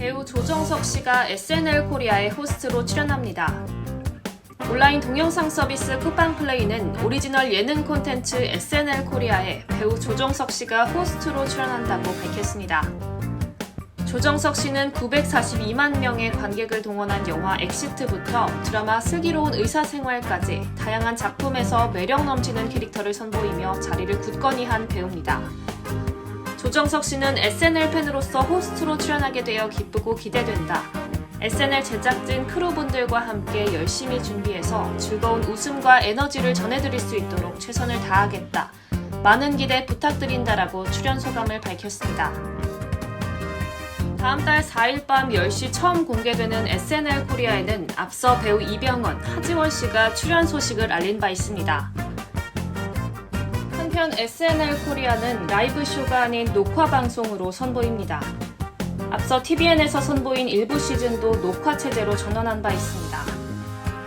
배우 조정석 씨가 SNL 코리아의 호스트로 출연합니다. 온라인 동영상 서비스 쿠팡플레이는 오리지널 예능 콘텐츠 SNL 코리아에 배우 조정석 씨가 호스트로 출연한다고 밝혔습니다. 조정석 씨는 942만 명의 관객을 동원한 영화 엑시트부터 드라마 슬기로운 의사생활까지 다양한 작품에서 매력 넘치는 캐릭터를 선보이며 자리를 굳건히 한 배우입니다. 조정석 씨는 SNL 팬으로서 호스트로 출연하게 되어 기쁘고 기대된다. SNL 제작진 크루분들과 함께 열심히 준비해서 즐거운 웃음과 에너지를 전해드릴 수 있도록 최선을 다하겠다. 많은 기대 부탁드린다라고 출연 소감을 밝혔습니다. 다음 달 4일 밤 10시 처음 공개되는 SNL 코리아에는 앞서 배우 이병헌, 하지원 씨가 출연 소식을 알린 바 있습니다. 한편 SNL 코리아는 라이브 쇼가 아닌 녹화 방송으로 선보입니다. 앞서 TVN에서 선보인 일부 시즌도 녹화 체제로 전환한 바 있습니다.